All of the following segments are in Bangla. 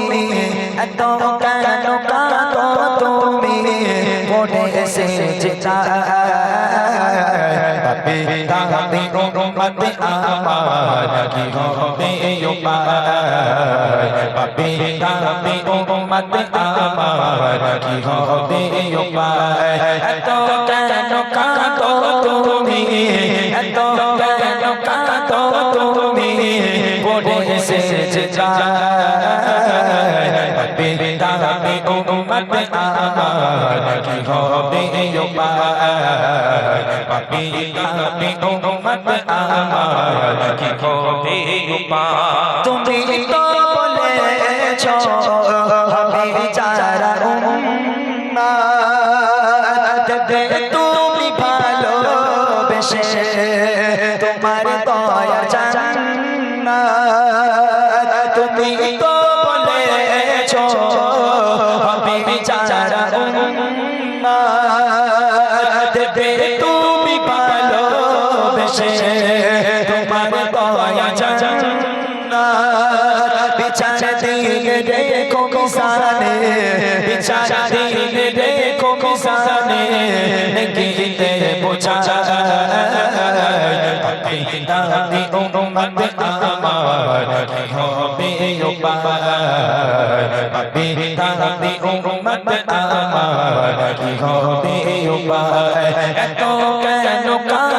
তুমি এত কেন কাঁদো তুমি পড়ে এসেছে তুমি এত কেন তুমি তো বলেছ হবে যারা তুমি ভালোবেসে তোমার দয়া ভালোবেসে তোমার দয়া জান্নাত। বিচার দিন রেখো কিসানে বিচার দিন রেখো কিসানে গীতে বোঝা দাদি উম্মত আমার হবে উপায় দাদি উম্মত আমার হবে উপায় এত কেন কাঁদো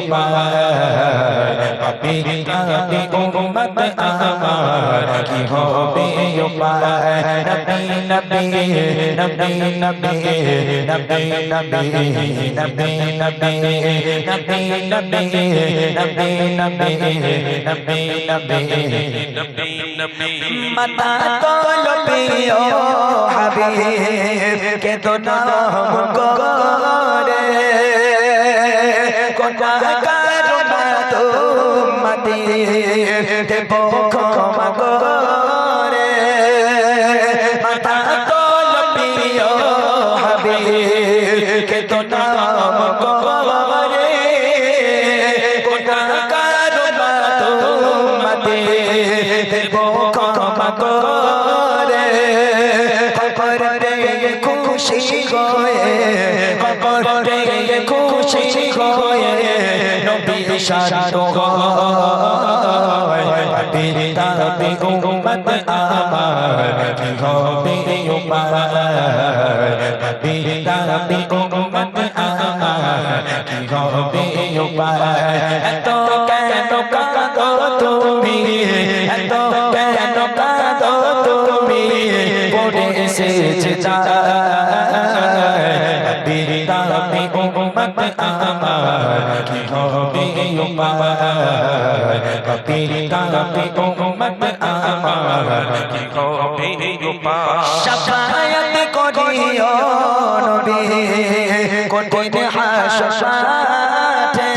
উপায় পাপি দাদি উম্মত আমার কি হবে উপায় নবী নবী নবী নবী নবী নবী নবী নবী নবী কে তো নাম গোনাগার মাতো মাতি দেব ক্ষমা করে। মাথা তো লপিও হবে কে তো নাম করে। গোনাগার মাতো মাতি দেব ক্ষমা খুশি গয়ে কবর সেই কয়ে নবী শান্ত তাতে উম্মত আমার কি হবে উম্মত তাতে উম্মত আমার কি হবে উম্মত এত কেন কাকা তুমি এত কেন কাকা তুমি পড়ে এসেছে তা উম্মত আমার কি হবে উপায় পাপি তাপি উম্মত আমার কি হবে উপায় শাফায়াত করিও নবী, কঠিন হাসপাতে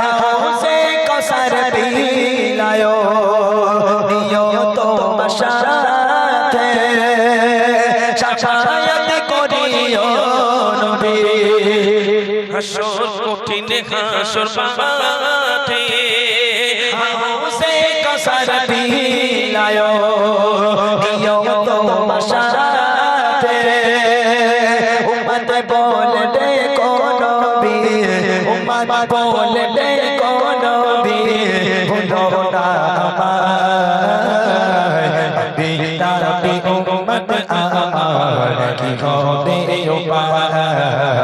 হাউসে কসার বিলায়ো হাসর কঠিন হাসর মাঠে হাউসে কসার বিলায়ো নিয়ো তো বসাতে উম্মত বলে দেখো নবী উম্মত বলে দেখো নবী ভুলো না আমায় পিতা পি উম্মত আমার, কি হবে উপায়?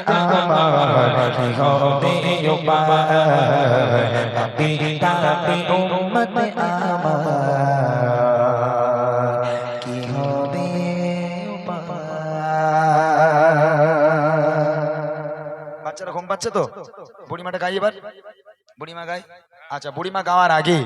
হবে বাচ্চারা ঘুম পাচ্ছে তো? বুড়িমাটা গাই এবার। বুড়িমা গাই? আচ্ছা বুড়িমা গাওয়ার আগে।